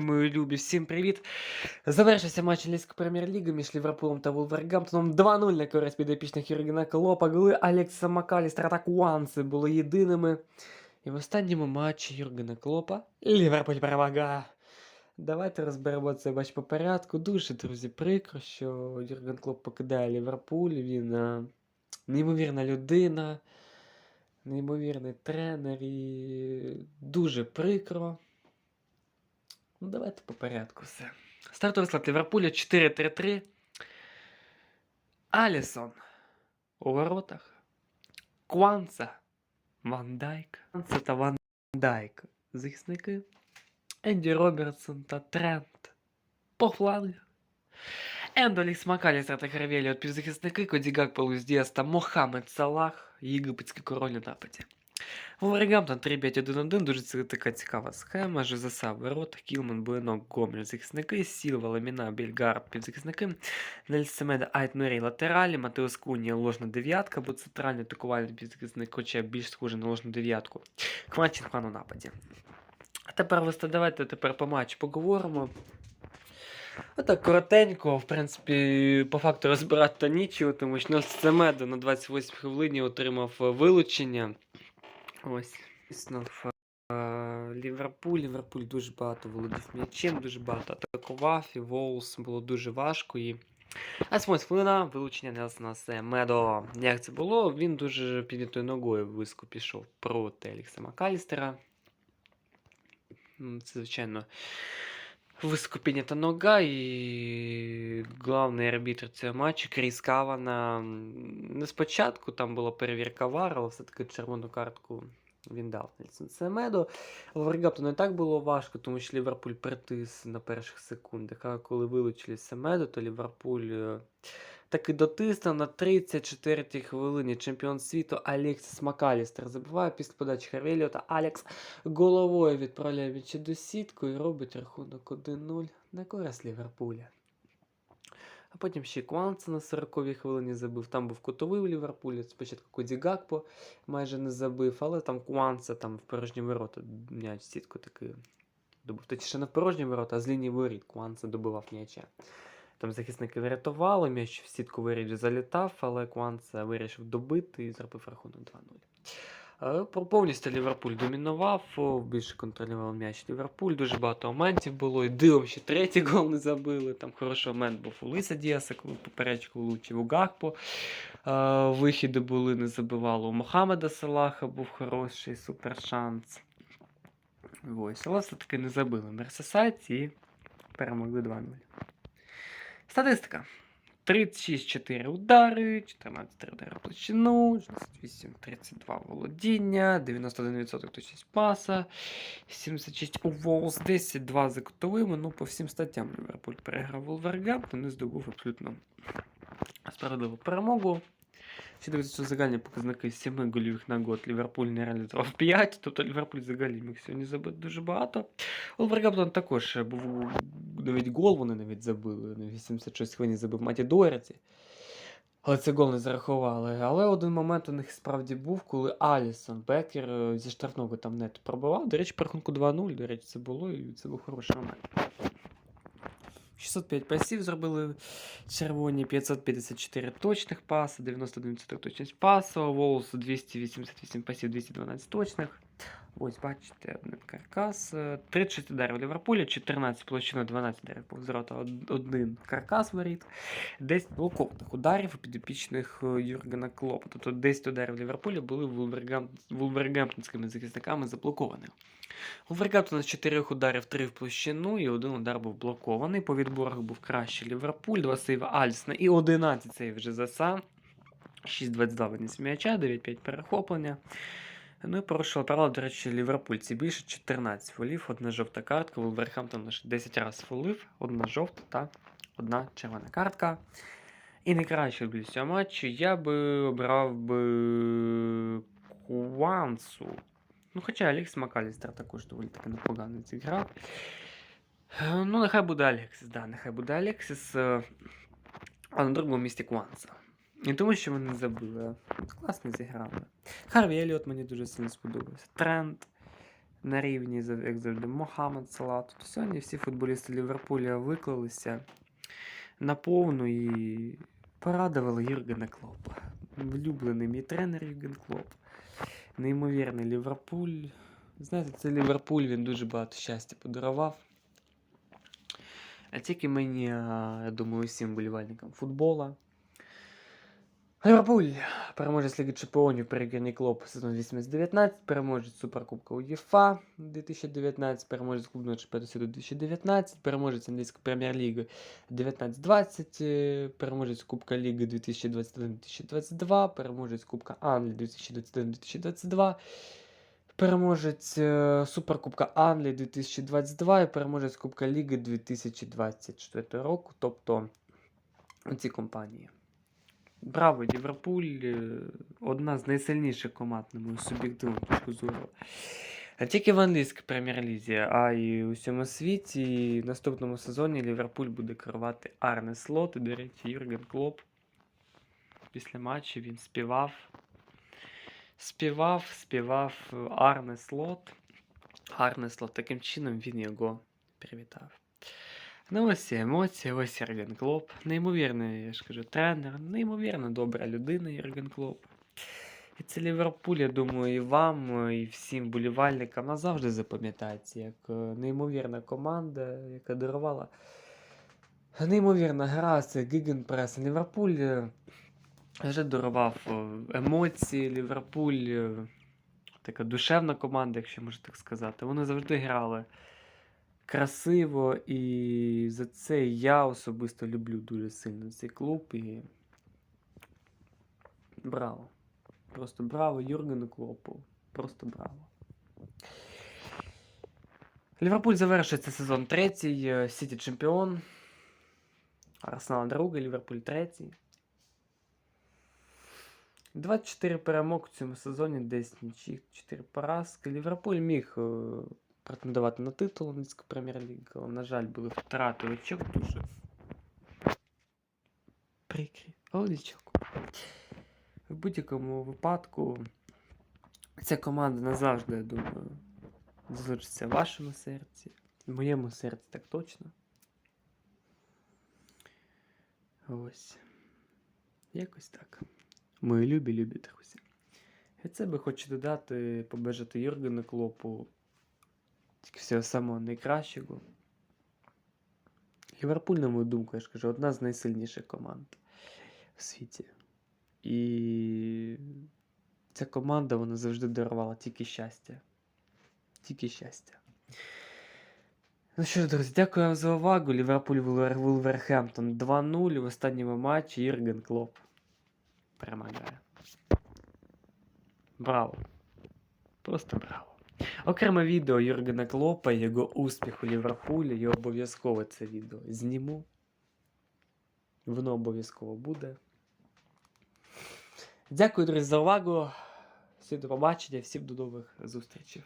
Мої любі, всім привіт! Завершився матч Англійської прем'єр-ліги між Ліверпулем та Вулвергамптоном 2-0 на користь підопічних Юргена Клопа. Голи Алекса Макалістера та Куанси були єдиними. І в останньому матчі Юргена Клопа Ліверпуль перемагає. Давайте розберемо цей матч по порядку. Дуже, друзі, прикро, що Юрген Клоп покидає Ліверпуль. Він е, неймовірна людина, неймовірний тренер і дуже прикро. Ну, давайте по порядку все. Стартовий склад Ліверпуля 4-3-3. Алісон у воротах. Кванца. Ван Дайк. Кванца та Ван Дайк. Захисники. Енді Робертсон та Трент. По флангах. Ендолікс Макалістер та Карвєлі от півзахисники, Коді Гакпо, Луїс Діас та Мохамед Салах, єгипетський король на нападі. Вулвергамптон 3-5-1-1, дуже така цікава схема. Жозеса в воротах, Кілман, Буенок, Гомель, захисники, Сілва, Ламіна, Більгард, півзахисники, Нельс Семеда, Айт латералі, Матеус Кунія, ложна дев'ятка, бо центральний атакувальний півзахисник, хоча більш схожий на ложну дев'ятку. Кванченко у нападі. А тепер Весте, давайте тепер по матчу поговоримо. Отак коротенько, в принципі, по факту розбирати нічого, тому що Нельс на 28 хвилині отримав е, вилучення. Ось, е, Ліверпуль. Ліверпуль дуже багато володів м'ячем, дуже багато атакував, і Волс було дуже важко. І... А смось хвилина вилучення Нелсона Семедо. Як це було? Він дуже піднятою ногою близько пішов проти Елікса Макалістера. Це, звичайно, високо піднята нога, і головний арбітр цього матчу Кріс Кавана. Не спочатку там була перевірка ВАР, але все-таки червону картку він дав Нельсон Семедо. Варгапту не так було важко, тому що Ліверпуль притис на перших секундах. А коли вилучили Семедо, то Ліверпуль е, таки дотиснув на 34-й хвилині чемпіон світу Алексіс Макалістер. Забиває після подачі Харвеліо та Алекс головою відправляє м'яч до сітку і робить рахунок 1-0 на користь Ліверпуля. А потім ще Кванца на 40-й хвилині забив. Там був кутовий у Ліверпулі. Спочатку Коді Гакпо майже не забив, але там Кванца там в порожні ворота м'яч сітку таки добив. Точніше, не в порожні ворота, а з лінії воріт Кванца добивав м'яча. Там захисники врятували, м'яч в сітку виріді залітав, але Кванца вирішив добити і зробив рахунок 2-0. Е, Повністю Ліверпуль домінував, більше контролював м'яч Ліверпуль, дуже багато моментів було. І дивом ще третій гол не забили. Там хороший момент був у Лиса Діаса, коли поперечку влучив у Гакпо. Е, Вихіди були, не забивало. У Мохамеда Салаха був хороший супер шанс. Ось, але все-таки не забили Мерсесайд і перемогли 2-0. Статистика. 36-4 удари, 14 удари площину, 68-32 володіння, 91% точність паса, 76 у Волс, 10-2 за кутовими. Ну, по всім статтям Ліверпуль переграв Волвергамптон і здобув абсолютно справедливу перемогу. Дивляться, загальні показники 7 голів на год Ліверпуль не реалізував 5, тобто Ліверпуль взагалі міг сьогодні забити дуже багато. Волвергамптон також був навіть гол, вони навіть забили. На 86 хвилин забив Маті Дойерці. Але це гол не зарахували. Але один момент у них справді був, коли Алісон Бекер е, зі штрафного там нет пробивав. До речі, рахунку 2-0, до речі, це було, і це був хороший момент. 605 пасів зробили червоні, 554 точних паси, 91% точність пасу, Волос 288 пасів, 212 точних. Ось, бачите, один каркас. е, 36 ударів Ліверпуля, 14 площина, 12 ударів повз ворота, один каркас воріт, 10 блокованих ударів підопічних е, Юргена Клопа. Тобто 10 ударів Ліверпуля були Вулвергам... вулвергамптонськими захисниками заблокованих. Вулвергамптон з 4 ударів 3 в площину і один удар був блокований. По відборах був кращий Ліверпуль, 2 сейва Альсна і 11 сейв Жезеса. 6-22 виніс м'яча, 9-5 перехоплення. Ну і порушила правила, до речі, ліверпульці більше 14 фолів, одна жовта картка, Вулверхамптон лише 10 разів фолив, одна жовта та одна червона картка. І найкраще для цього матчу я би обрав би Куансу. Ну, хоча Алекс Макалістер також доволі таки непогано зіграв. Ну, нехай буде Алексіс, да, нехай буде Алексіс. е, А на другому місці Куанса. Не тому, що вони забили, а класно зіграли. Харві Еліот мені дуже сильно сподобався. Тренд. на рівні, як завжди, Мохамед Салат. То сьогодні всі футболісти Ліверпуля виклалися на повну і порадували Юргена Клопа. Влюблений мій тренер Юрген Клоп. Неймовірний Ліверпуль. Знаєте, це Ліверпуль, він дуже багато щастя подарував. А тільки мені, я думаю, усім болівальникам футбола. Ліверпуль, переможець Ліги Чемпіонів перегірний клуб сезон 18-19, переможець Суперкубка УЄФА 2019, переможець клубного чемпіонату світу 2019, переможець англійської прем'єр-ліги 19-20, е, переможець Кубка Ліги 2021-2022, переможець Кубка Англії 2021-2022, переможець е, Суперкубка Англії 2022 і переможець Кубка Ліги 2024 року, тобто ці компанії. Браво, Ліверпуль е, одна з найсильніших команд, на мою суб'єктивну точку зору. Не тільки в англійській прем'єр-лізі, а й у всьому світі. І в наступному сезоні Ліверпуль буде керувати Арне Слот. І, до речі, Юрген Клоп. Після матчу він співав. Співав, співав Арне Слот. Арне Слот. Таким чином він його привітав. Ну, ось ці емоції, ось Єрген Клоп. Неймовірний, я ж кажу, тренер, неймовірно добра людина Єрген Клоп. І це Ліверпуль, я думаю, і вам, і всім болівальникам назавжди запам'ятається як е, неймовірна команда, яка дарувала неймовірна гра, це Гігенпрес. Ліверпуль е, вже дарував е, емоції, Ліверпуль така душевна команда, якщо можна так сказати. Вони завжди грали красиво, і за це я особисто люблю дуже сильно цей клуб. І... Браво. Просто браво Юргену Клопу. Просто браво. Ліверпуль завершується сезон третій, е, Сіті чемпіон. Арсенал другий, Ліверпуль третій. 24 перемог у цьому сезоні, десь нічих, 4 поразки. Ліверпуль міг е, претендувати на титул англійської прем'єр-ліги, але, на жаль, були втрати очок дуже прикрі. Але. В будь-якому випадку ця команда назавжди, я думаю, залишиться в вашому серці. В моєму серці так точно. Ось. Якось так. Мої любі, любі друзі. І це би хочу додати, побажати Юргену Клопу тільки всього самого найкращого. Ліверпуль, на мою думку, я ж кажу, одна з найсильніших команд в світі. І ця команда вона завжди дарувала тільки щастя. Тільки щастя. Ну що ж, друзі, дякую вам за увагу. Ліверпуль Вулвер- Вулверхемптон 2-0 в останньому матчі Єрген Клоп перемагає. Браво. Просто браво. Окреме відео Юргена Клопа, його успіх у Ліверпулі. Я обов'язково це відео зніму. Воно обов'язково буде. Дякую, друзі, за увагу. Всім до побачення, всім до нових зустрічей.